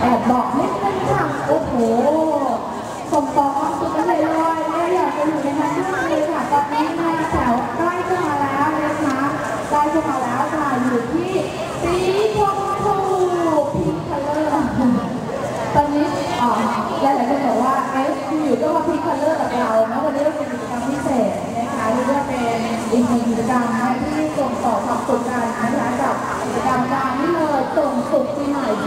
แอบบอกนิดนึงค่ะ โอ้โหส่งต่อความสุขกันเลยเลยและอยากจะอยู่ในนั้นมากเลยค่ะตอนนี้มาแถวใกล้เข้ามาแล้วนะคะใกล้เข้ามาแล้วค่ะอยู่ที่สีชมพูพิงคัลเลอร์ตอนนี้อ่าหลายๆคนบอกว่าเอ๊ะอยู่ก็มาพิงคัลเลอร์กับเรานะวันนี้เราเป็นกิจกรรมพิเศษนะคะเรียกว่าเป็นอีกหนึ่งกิจกรรมที่ส่งต่อความสุขกันนะคะกับกิจกรรมการนี้เลยส่งสุข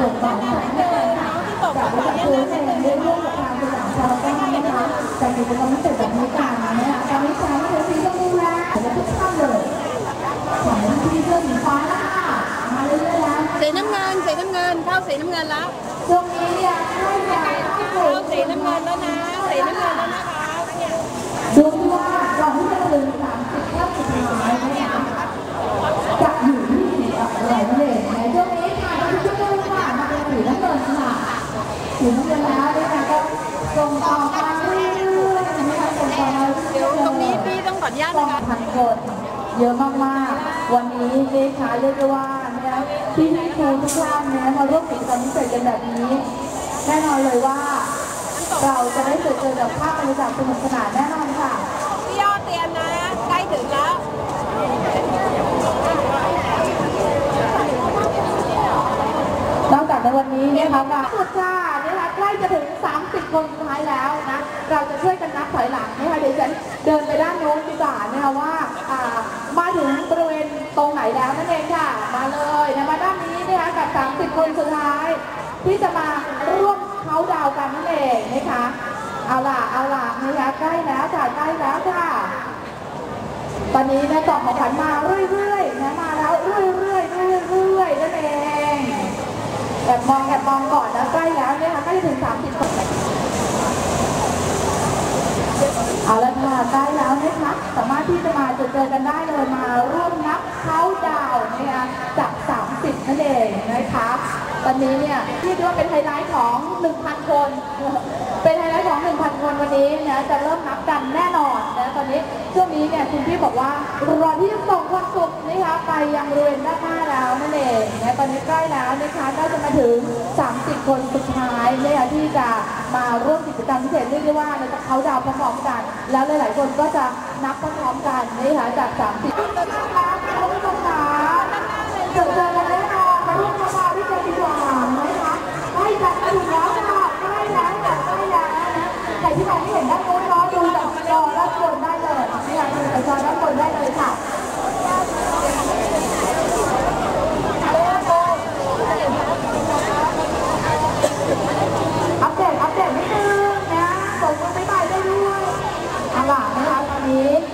ปีใหม่ส่งต่อแสงให้กันค่ะจากบริษัทคูเซนได้ร่วมกับทางสยามพารากอนนะคะจัดกิจกรรมพิเศษแบบนี้กันนะคะตอนนี้แชมป์เทสีชมพูแล้วและทุกท่านเลยสองทีเสื้อสีฟ้าแล้วค่ะมาเรื่อยๆแล้วสีน้ำเงินสีน้ำเงินเข้าสีน้ำเงินแล้วช่วงนี้เนี่ยใกล้จะเข้าเข้าสู่สีน้ำเงินแล้วนะสีน้ำเงินแล้วนะคะดูว่าก่อนที่จะถึงสามสิบรอบสุดท้ายนะคะจะอยู่ที่สีอะไรนั่นเองในช่วงนี้ค่ะเราจะดูค่ะมาเป็นสีน้ำเงินค่ะ สีน้ำเงินแล้วนะคะก็ส่งต่อมาเรื่อยๆนะคะส่งต่อมาเรื่อยๆเดี๋ยวตรงนี้พี่ต้องขออนุญาตสอนะงคะพันคนเยอะมากๆ วันนี้นะคะเรียกได้ว่าเนี่ยที่พี่ครูทุกท่านเนี่ยมาร่วมกิจกรรมพิเศษกันแบบนี้แน่นอนเลยว่า เราจะได้เจอเจอกับภาพบรรยากาศสนุกสนานแน่นอนค่ะพี่ยอดเตรียมนะใกล้ถึงแล้วนอกจากในวันนี้นะคะมาสุดจ้านะคะ ใกล้จะถึง 30 คนสุดท้ายแล้วนะ เราจะช่วยกันนับถอยหลังนะคะเดี๋ยวฉันเดินไปด้านโน้นดีกว่านะคะว่ามาถึงบริเวณตรงไหนแล้วนั่นเองค่ะ มาเลยนะมาด้านนี้นะคะกับ 30 คนสุดท้าย ที่จะมาร่วมเขาดาวกันนั่นเองนะคะเอาล่ะเอาล่ะนะคะใกล้แล้วค่ะใกล้แล้วค่ะ ตอนนี้นะกล่องของขวัญมาเรื่อยๆนะมาแล้วเรื่อยๆเรื่อยๆนั่นเองแอบมองแอบมองก่อนนะใกล้แล้วเนี่ยค่ะใกล้ถึง 30คนเอาละค่ะ ใกล้แล้วนะคะสามารถที่จะมาเจอเจอกันได้เลยมาร่วมนับเขาดาวน์นะคะจาก 30นั่นเองนะคะตอนนี้เนี่ยเรียกว่าเป็นไฮไลท์ของ 1,000 คน เป็นไฮไลท์ของ 1,000 คนวันนี้นะจะเริ่มนับกันแน่นอนนะตอนนี้ช่วงนี้เนี่ยคุณพี่บอกว่ารอที่จะส่งความสุขนะคะไปยังบริเวณด้านหน้าแล้วนั่นเองนะตอนนี้ใกล้แล้วนะคะก็จะมาถึง 30 คนสุด นะคะที่จะมาร่วมกิจกรรมพิเศษเรียกได้ว่าในเขาดาวพร้อมกัน แล้วหลาย ๆ คนก็จะนับพร้อมกันนะคะจากสามสิบคุณผู้ชมคะคุร้ชมเจอกันแน่นอนร่วมกันด้วยกัดีกว่านะคะให้จัดถูกแล้วค่ะได้แล้จัดได้แล้ใครที่มองไม่เห็นด้านโน้นเนาะดูจากจอด้านบนได้เลยนะคะดูจาด้านบนได้เลยค่ะ 五